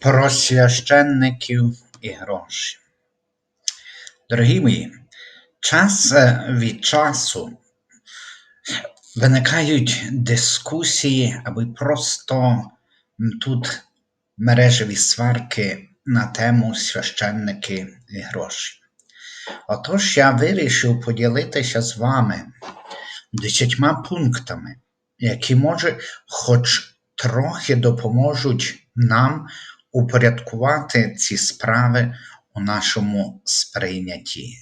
Про священників і гроші. Дорогі мої, час е, від часу виникають дискусії або просто тут мережеві сварки на тему священники і гроші. Отож я вирішив поділитися з вами десятьма пунктами, які, може, хоч трохи допоможуть нам упорядкувати ці справи у нашому сприйнятті.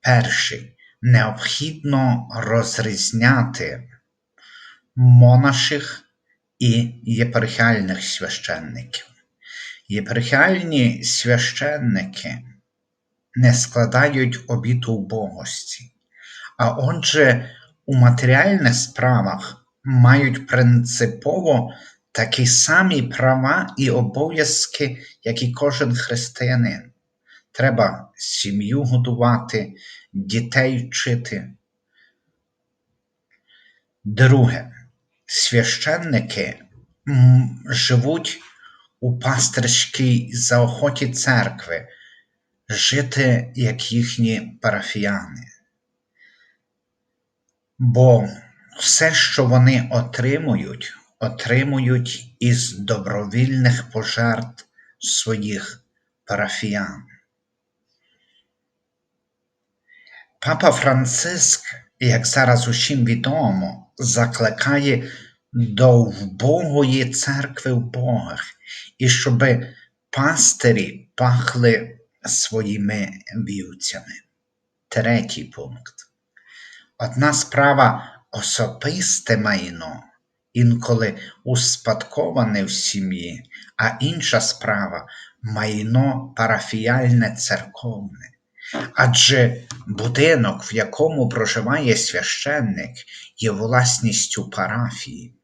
Перший необхідно розрізняти монаших і єпархіальних священників. Єпархіальні священники не складають обіту убогості, а отже, у матеріальних справах мають принципово такі самі права і обов'язки, як і кожен християнин. Треба сім'ю годувати, дітей вчити. Друге, священники живуть у пастирській заохоті церкви, жити як їхні парафіяни. Бо все, що вони отримують, отримують із добровільних пожертв своїх парафіян. Папа Франциск, як зараз усім відомо, закликає до вбогої церкви вбогих, і щоб пастирі пахли своїми вівцями. Третій пункт. Одна справа особисте майно, інколи успадковане в сім'ї, а інша справа майно парафіяльне церковне. Адже будинок, в якому проживає священник, є власністю парафії.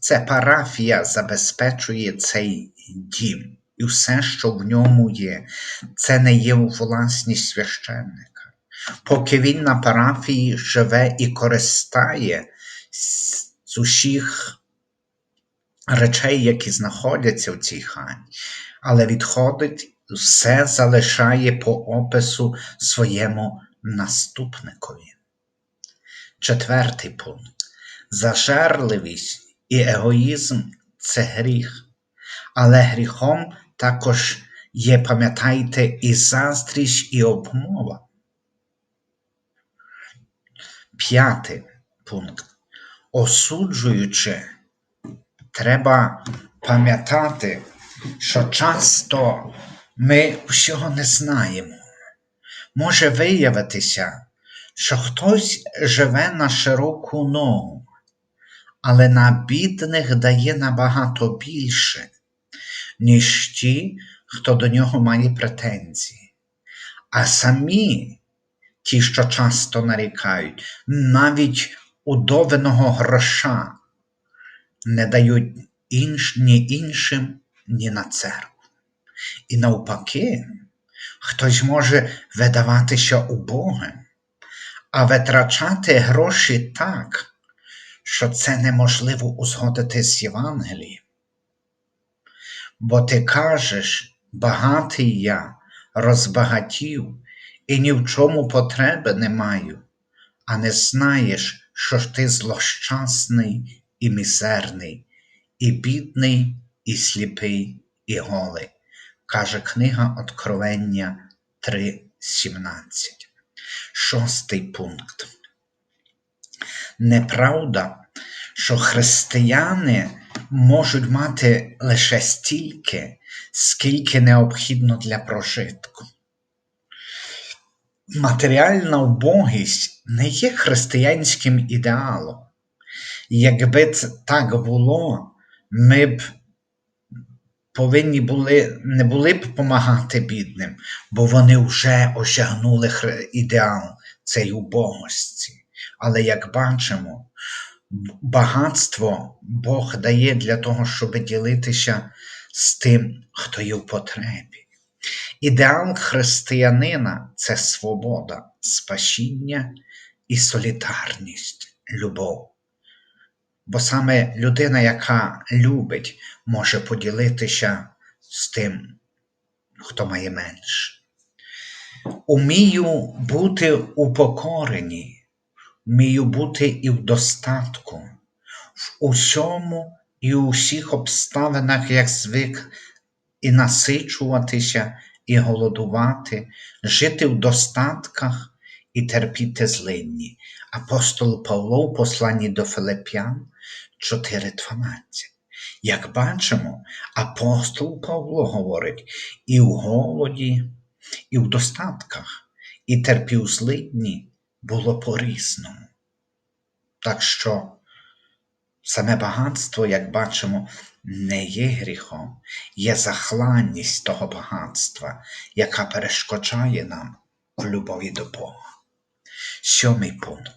Це парафія забезпечує цей дім, і все, що в ньому є, це не є власність священника. Поки він на парафії живе і користає з усіх речей, які знаходяться в цій хані, але відходить, все залишає по опису своєму наступникові. Четвертий пункт. Зажерливість і егоїзм це гріх, але гріхом також є, пам'ятайте, і заздрість, і обмова. П'ятий пункт. Осуджуючи, треба пам'ятати, що часто ми всього не знаємо. Може виявитися, що хтось живе на широку ногу, але на бідних дає набагато більше, ніж ті, хто до нього має претензії. А самі ті, що часто нарікають, навіть удовиного гроша не дають інш, ні іншим, ні на церкву. І навпаки, хтось може видаватися убогим, а витрачати гроші так, що це неможливо узгодити з Євангелієм. Бо ти кажеш, багатий я, розбагатів, і ні в чому потреби не маю, а не знаєш, що ти злощасний і мізерний, і бідний, і сліпий, і голий, каже книга Откровення 3.17. Шостий пункт. Неправда, що християни можуть мати лише стільки, скільки необхідно для прожитку. Матеріальна вбогість не є християнським ідеалом. Якби це так було, ми б повинні були, не були б допомагати бідним, бо вони вже осягнули ідеал цієї убогості. Але як бачимо, багатство Бог дає для того, щоб ділитися з тим, хто є в потребі. Ідеал християнина це свобода, спасіння і солідарність, любов. Бо саме людина, яка любить, може поділитися з тим, хто має менше. Умію бути упокорені, вмію бути і в достатку, в усьому і у всіх обставинах, як звик, і насичуватися, і голодувати, жити в достатках і терпіти злинні. Апостол Павло в посланні до Филип'ян 4.12. Як бачимо, апостол Павло говорить і в голоді, і в достатках, і терпів злидні було по-різному. Так що саме багатство, як бачимо, не є гріхом, є захланність того багатства, яка перешкоджає нам в любові до Бога. Сьомий пункт.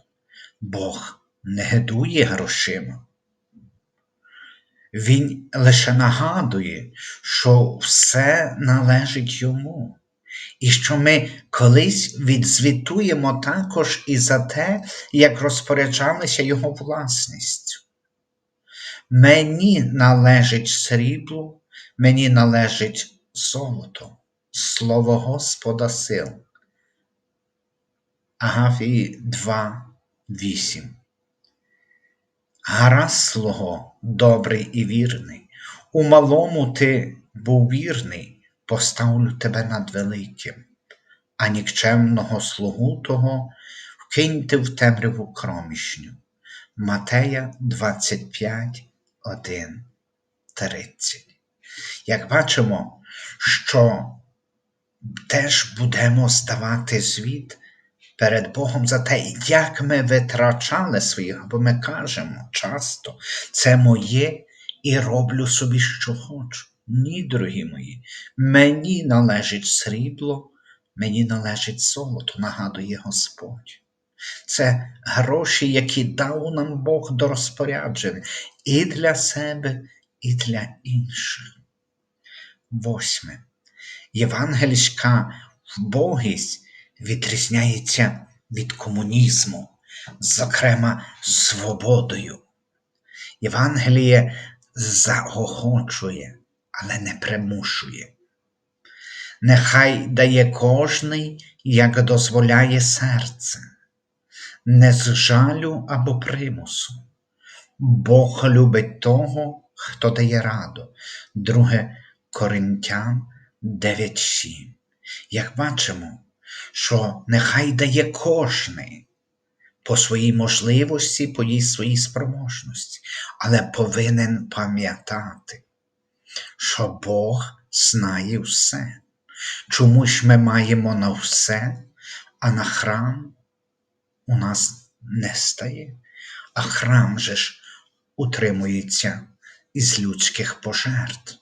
Бог не гидує грошима. Він лише нагадує, що все належить йому, і що ми колись відзвітуємо також і за те, як розпоряджалися його власністю. Мені належить срібло, мені належить золото, слово Господа сил. Агафії 2, 8 Гаразд слуго, добрий і вірний, у малому ти був вірний, поставлю тебе над великим, а нікчемного слугу того вкиньте в темряву кромішню. Матея 25, 1, 30. Як бачимо, що теж будемо здавати звіт перед Богом за те, як ми витрачали своїх, бо ми кажемо часто, це моє і роблю собі, що хочу. Ні, дорогі мої, мені належить срібло, мені належить золото, нагадує Господь. Це гроші, які дав нам Бог до розпорядження і для себе, і для інших. Восьме. Євангельська вбогість відрізняється від комунізму, зокрема свободою. Євангеліє заохочує, але не примушує. Нехай дає кожний, як дозволяє серце, не з жалю або примусу. Бог любить того, хто дає раду. Друге Коринтян 9.7. Як бачимо, що нехай дає кожний по своїй можливості, по їй своїй спроможності, але повинен пам'ятати, що Бог знає все. Чому ж ми маємо на все, а на храм у нас не стає, а храм же ж утримується із людських пожертв.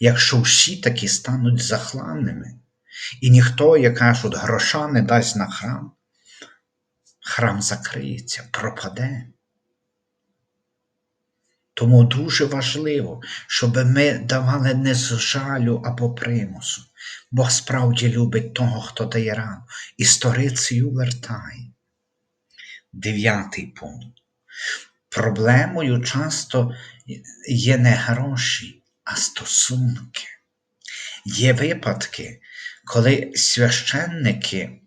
Якщо всі такі стануть захланними, і ніхто, як кажуть, гроша не дасть на храм, храм закриється, пропаде. Тому дуже важливо, щоб ми давали не з жалю або примусу. Бог справді любить того, хто дає рану, і сторицею вертає. Дев'ятий пункт. Проблемою часто є не гроші, а стосунки. Є випадки, коли священники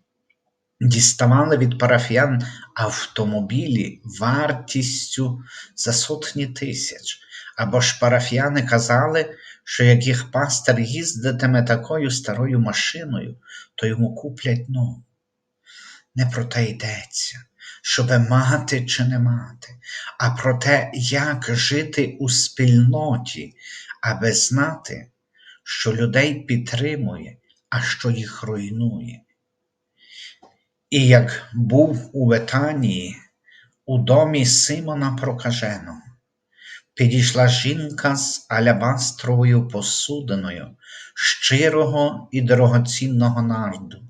діставали від парафіян автомобілі вартістю за сотні тисяч, або ж парафіяни казали, що як їх пастор їздитиме такою старою машиною, то йому куплять нову. Не про те йдеться, щоб мати чи не мати, а про те, як жити у спільноті, аби знати, що людей підтримує, а що їх руйнує. І як був у Ветанії, у домі Симона Прокаженого, підійшла жінка з алябастровою посудиною щирого і дорогоцінного нарду,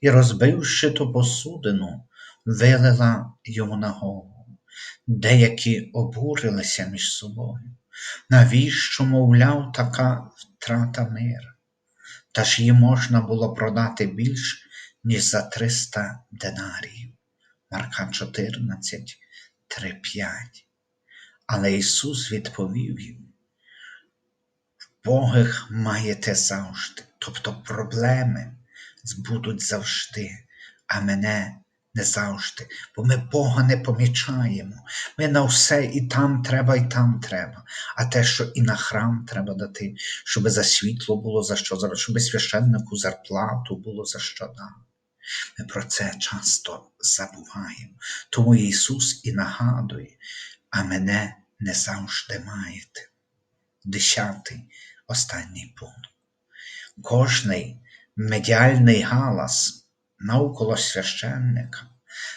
і, розбивши ту посудину, вилила йому на голову. Деякі обурилися між собою. Навіщо, мовляв, така втрата мира? Та ж її можна було продати більш, ніж за 300 динарів. Марка 14, 3, 5. Але Ісус відповів їм, Богих маєте завжди, тобто проблеми будуть завжди, а мене не завжди, бо ми Бога не помічаємо. Ми на все і там треба, і там треба. А те, що і на храм треба дати, щоб за світло було за що щоб священнику зарплату було за що дати. Ми про це часто забуваємо. Тому Ісус і нагадує, а мене не завжди маєте. Десятий, останній пункт. Кожний медіальний галас навколо священника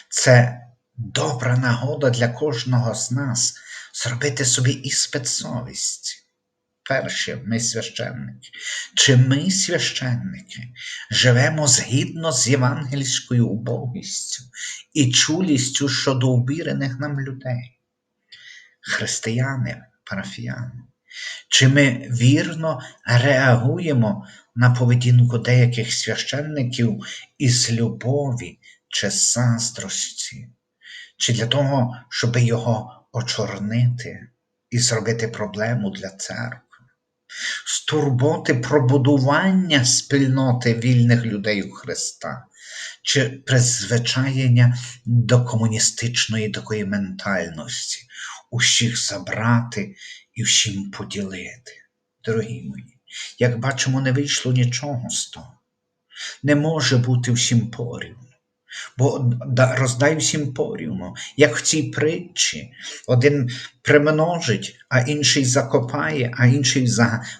це добра нагода для кожного з нас зробити собі іспит совісті. Перше, ми священники. Чи ми, священники, живемо згідно з євангельською убогістю і чулістю щодо обірених нам людей? Християни, парафіяни, чи ми вірно реагуємо на поведінку деяких священників із любові чи заздрості, чи для того, щоб його очорнити і зробити проблему для церкви? з турботи про будування спільноти вільних людей у Христа, чи призвичаєння до комуністичної такої ментальності, усіх забрати і всім поділити. Дорогі мої, як бачимо, не вийшло нічого з того. Не може бути всім порівну. Бо да- роздай всім порівну, як в цій притчі. Один примножить, а інший закопає, а інший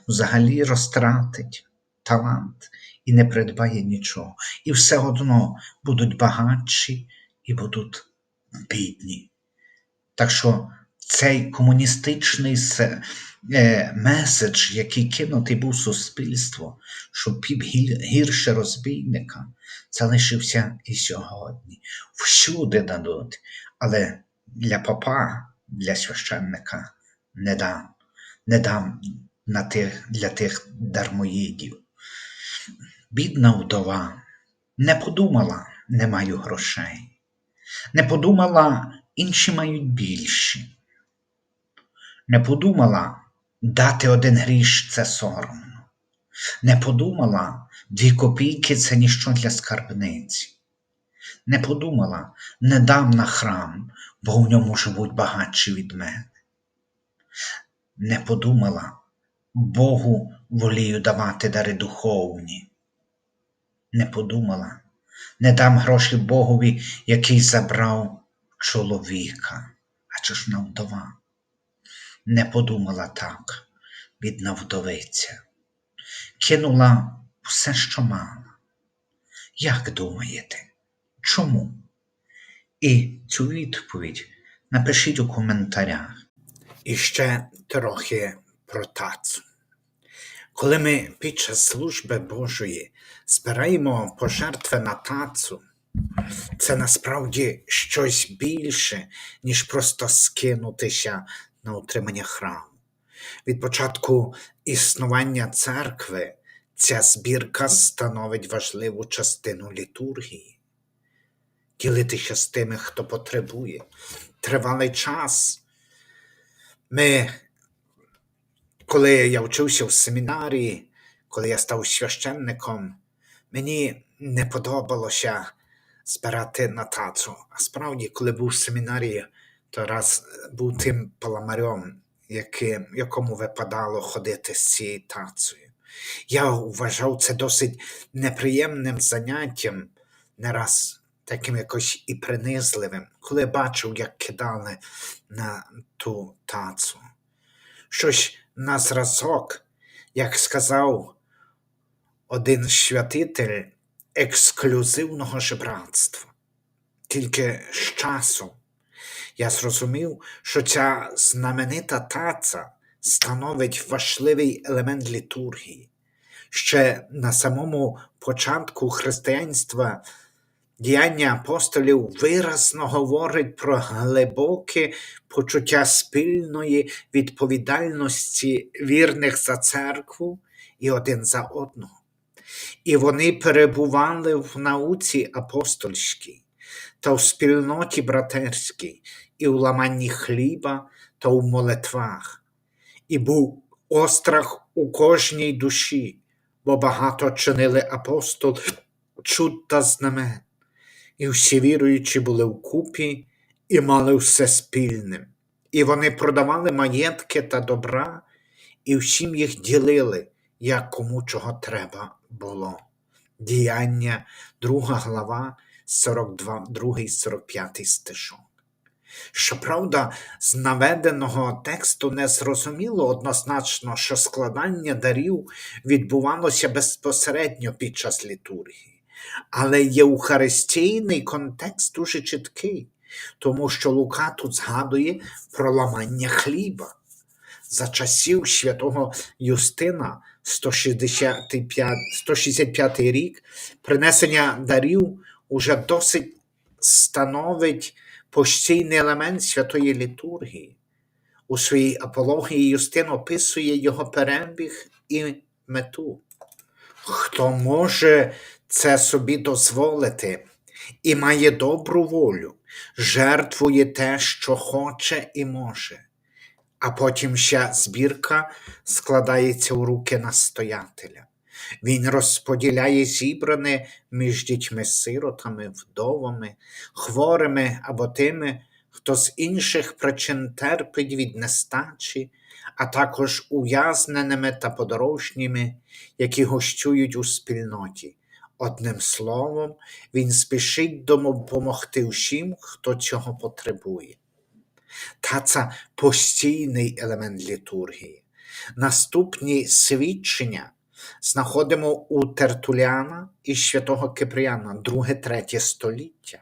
взагалі розтратить талант і не придбає нічого. І все одно будуть багатші і будуть бідні. Так що цей комуністичний е, меседж, який кинутий був суспільство, що піп гірше розбійника, залишився і сьогодні. Всюди дадуть, але для папа, для священника не дам. Не дам на тих, для тих дармоїдів. Бідна вдова не подумала, не маю грошей. Не подумала, інші мають більші. Не подумала, дати один гріш це соромно. Не подумала, дві копійки це ніщо для скарбниці. Не подумала, не дам на храм, бо в ньому живуть багатші від мене. Не подумала, Богу волію давати дари духовні. Не подумала, не дам гроші Богові, який забрав чоловіка, а чи ж вона вдова. Не подумала так, бідна вдовиця. Кинула все, що мала. Як думаєте, чому? І цю відповідь напишіть у коментарях. І ще трохи про тацу. Коли ми під час служби Божої збираємо пожертви на тацу, це насправді щось більше, ніж просто скинутися на утримання храму. Від початку існування церкви ця збірка становить важливу частину літургії. Ділитися з тими, хто потребує. Тривалий час. Ми, коли я вчився в семінарії, коли я став священником, мені не подобалося збирати на тацу. А справді, коли був в семінарії, то раз був тим паламарем, яким, якому випадало ходити з цією тацею. Я вважав це досить неприємним заняттям, не раз таким якось і принизливим, коли бачив, як кидали на ту тацу. Щось на зразок, як сказав один святитель ексклюзивного жебратства. Тільки з часом я зрозумів, що ця знаменита таця становить важливий елемент літургії. Ще на самому початку християнства діяння апостолів виразно говорить про глибоке почуття спільної відповідальності вірних за церкву і один за одного. І вони перебували в науці апостольській та в спільноті братерській, і в ламанні хліба та у молитвах, і був острах у кожній душі, бо багато чинили апостол чуд та знамен, і всі віруючі були вкупі і мали все спільним. І вони продавали маєтки та добра, і всім їх ділили, як кому чого треба було. Діяння, 2 глава, 42, 2, 45 стишок. Щоправда, з наведеного тексту не зрозуміло однозначно, що складання дарів відбувалося безпосередньо під час літургії, але євхаристійний контекст дуже чіткий, тому що Лука тут згадує про ламання хліба. За часів святого Юстина 165, 165 рік принесення дарів уже досить становить постійний елемент святої літургії. У своїй апології Юстин описує його перебіг і мету. Хто може це собі дозволити і має добру волю, жертвує те, що хоче і може, а потім ще збірка складається у руки настоятеля. Він розподіляє зібране між дітьми-сиротами, вдовами, хворими або тими, хто з інших причин терпить від нестачі, а також ув'язненими та подорожніми, які гощують у спільноті. Одним словом, він спішить допомогти всім, хто цього потребує. Та це постійний елемент літургії. Наступні свідчення знаходимо у Тертуляна і святого Кипріана, 2-3 століття.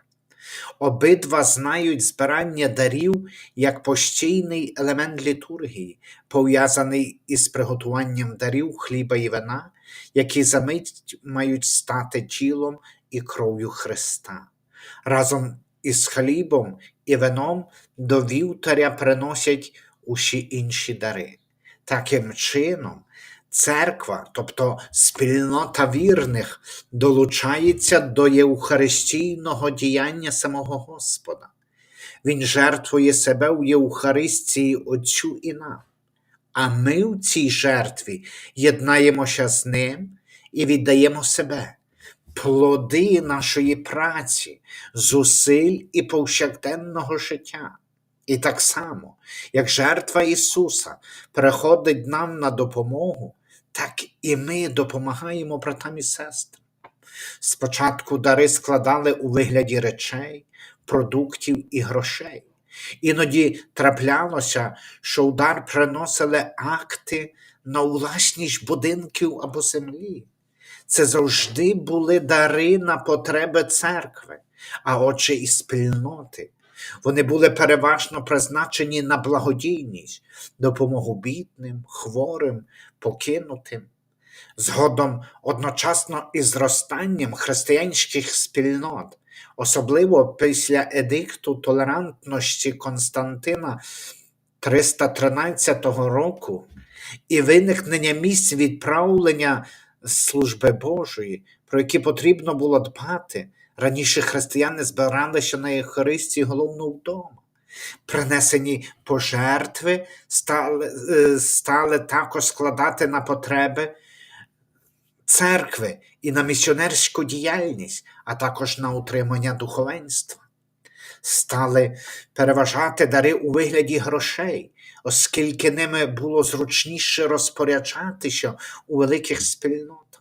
Обидва знають збирання дарів як постійний елемент літургії, пов'язаний із приготуванням дарів хліба і вина, які за мить мають стати тілом і кров'ю Христа. Разом із хлібом і вином до вівтаря приносять усі інші дари. Таким чином, церква, тобто спільнота вірних, долучається до євхаристійного діяння самого Господа. Він жертвує себе у Євхаристії Отцю і нам. А ми в цій жертві єднаємося з Ним і віддаємо себе, плоди нашої праці, зусиль і повсякденного життя. І так само, як жертва Ісуса приходить нам на допомогу, так і ми допомагаємо братам і сестрам. Спочатку дари складали у вигляді речей, продуктів і грошей. Іноді траплялося, що у дар приносили акти на власність будинків або землі. Це завжди були дари на потреби церкви, а отже і спільноти. Вони були переважно призначені на благодійність, допомогу бідним, хворим, покинутим. Згодом, одночасно із зростанням християнських спільнот, особливо після едикту толерантності Константина 313 року і виникнення місць відправлення служби Божої, про які потрібно було дбати. Раніше християни збиралися на Євхаристії головно вдома. Принесені пожертви стали, е, стали також складати на потреби церкви і на місіонерську діяльність, а також на утримання духовенства. Стали переважати дари у вигляді грошей, оскільки ними було зручніше розпоряджатися у великих спільнотах.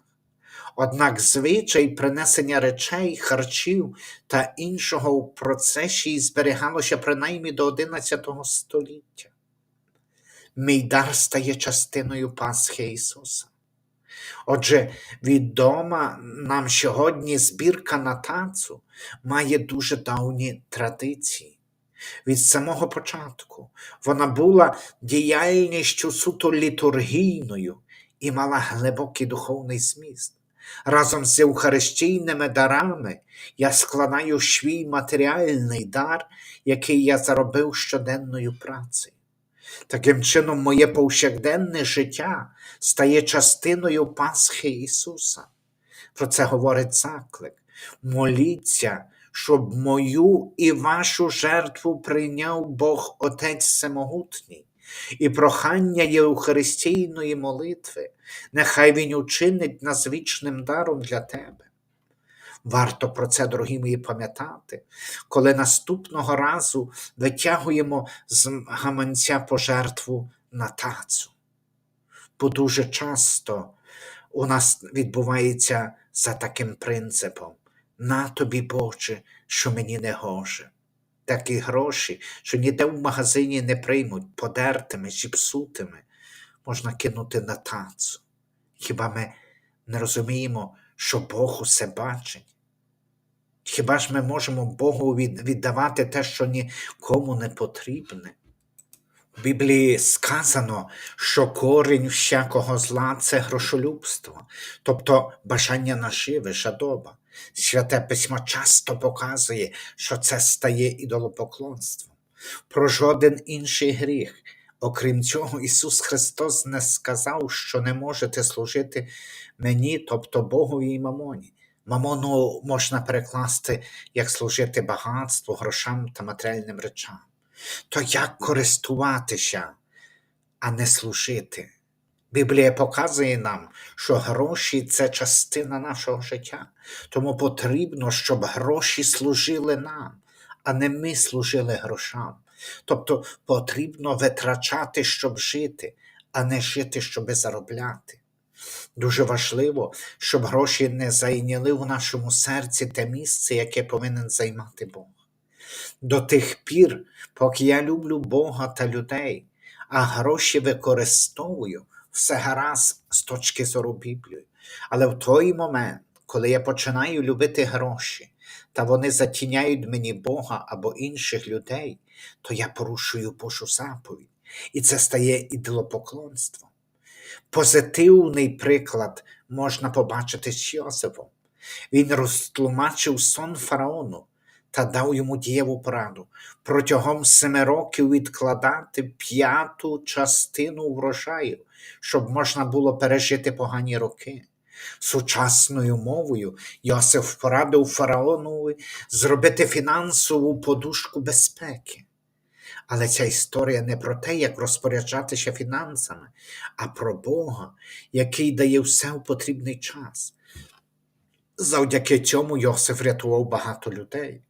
Однак звичай принесення речей, харчів та іншого в процесі зберігалося принаймні до XI століття. Мій дар стає частиною Пасхи Ісуса. Отже, відома нам сьогодні збірка на тацу має дуже давні традиції. Від самого початку вона була діяльністю суто літургійною і мала глибокий духовний зміст. Разом з Євхаристійними дарами я складаю свій матеріальний дар, який я заробив щоденною працею. Таким чином, моє повсякденне життя стає частиною Пасхи Ісуса. Про це говорить заклик. Моліться, щоб мою і вашу жертву прийняв Бог Отець Всемогутній, і прохання Євхаристійної молитви, нехай Він учинить нас вічним даром для тебе. Варто про це, дорогі мої, пам'ятати, коли наступного разу витягуємо з гаманця пожертву на тацу. Бо дуже часто у нас відбувається за таким принципом: на тобі, Боже, що мені не гоже. Такі гроші, що ніде в магазині не приймуть, подертими, зіпсутими, можна кинути на тацу. Хіба ми не розуміємо, що Бог усе бачить? Хіба ж ми можемо Богу віддавати те, що нікому не потрібне? В Біблії сказано, що корінь всякого зла це грошолюбство, тобто бажання наживи, жадоба. Святе письмо часто показує, що це стає ідолопоклонством. Про жоден інший гріх. Окрім цього, Ісус Христос не сказав, що не можете служити мені, тобто Богові і мамоні. Мамону можна перекласти як служити багатству, грошам та матеріальним речам. То як користуватися, а не служити? Біблія показує нам, що гроші це частина нашого життя. Тому потрібно, щоб гроші служили нам, а не ми служили грошам. Тобто потрібно витрачати, щоб жити, а не жити, щоб заробляти. Дуже важливо, щоб гроші не зайняли у нашому серці те місце, яке повинен займати Бог. До тих пір, поки я люблю Бога та людей, а гроші використовую, все гаразд з точки зору Біблії. Але в той момент, коли я починаю любити гроші, та вони затіняють мені Бога або інших людей, то я порушую Божу заповідь. І це стає ідолопоклонством. Позитивний приклад можна побачити з Йосифом. Він розтлумачив сон фараону та дав йому дієву пораду протягом семи років відкладати п'яту частину врожаю, щоб можна було пережити погані роки. Сучасною мовою Йосиф порадив фараонові зробити фінансову подушку безпеки. Але ця історія не про те, як розпоряджатися фінансами, а про Бога, який дає все в потрібний час. Завдяки цьому Йосиф рятував багато людей.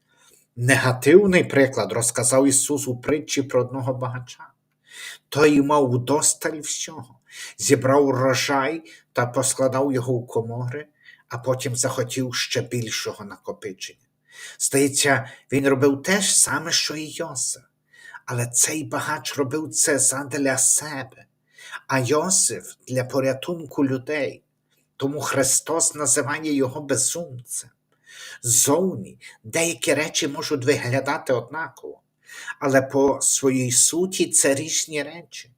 Негативний приклад розказав Ісус у притчі про одного багача. Той мав удосталь всього, зібрав урожай та поскладав його у комори, а потім захотів ще більшого накопичення. Здається, він робив те ж саме, що і Йосиф. Але цей багач робив це задля себе, а Йосиф для порятунку людей. Тому Христос називає його безумцем. Зовні деякі речі можуть виглядати однаково, але по своїй суті це різні речі.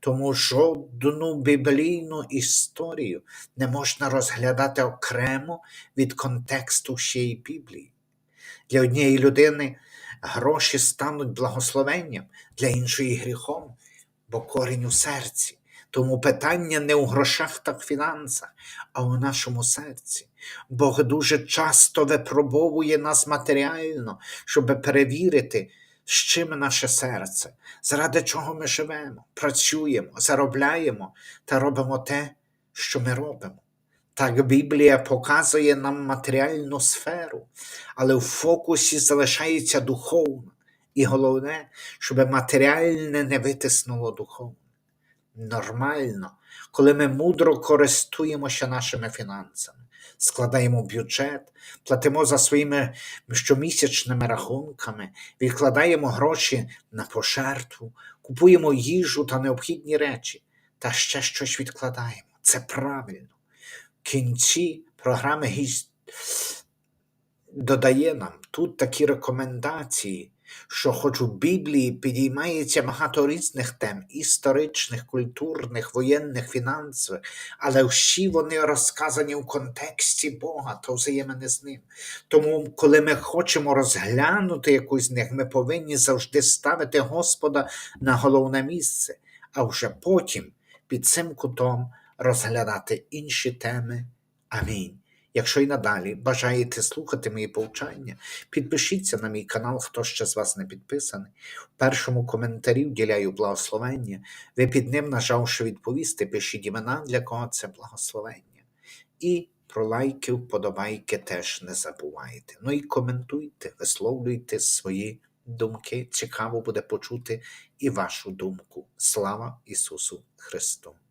Тому жодну біблійну історію не можна розглядати окремо від контексту всієї Біблії. Для однієї людини гроші стануть благословенням, для іншої гріхом, бо корінь у серці. Тому питання не у грошах та фінансах, а у нашому серці. Бог дуже часто випробовує нас матеріально, щоб перевірити, з чим наше серце, заради чого ми живемо, працюємо, заробляємо та робимо те, що ми робимо. Так Біблія показує нам матеріальну сферу, але в фокусі залишається духовна. І головне, щоб матеріальне не витиснуло духовне. Нормально, коли ми мудро користуємося нашими фінансами, складаємо бюджет, платимо за своїми щомісячними рахунками, відкладаємо гроші на пожертву, купуємо їжу та необхідні речі, та ще щось відкладаємо. Це правильно. Кінці програми гість додає нам тут такі рекомендації, що хоч у Біблії підіймається багато різних тем історичних, культурних, воєнних, фінансових, але всі вони розказані в контексті Бога та взаємини з ним. Тому, коли ми хочемо розглянути якусь з них, ми повинні завжди ставити Господа на головне місце, а вже потім під цим кутом розглядати інші теми. Амінь. Якщо і надалі бажаєте слухати мої повчання, підпишіться на мій канал, хто ще з вас не підписаний. В першому коментарі вділяю благословення. Ви під ним, нажавши відповісти, пишіть імена, для кого це благословення. І про лайки, вподобайки теж не забувайте. Ну і коментуйте, висловлюйте свої думки. Цікаво буде почути і вашу думку. Слава Ісусу Христу!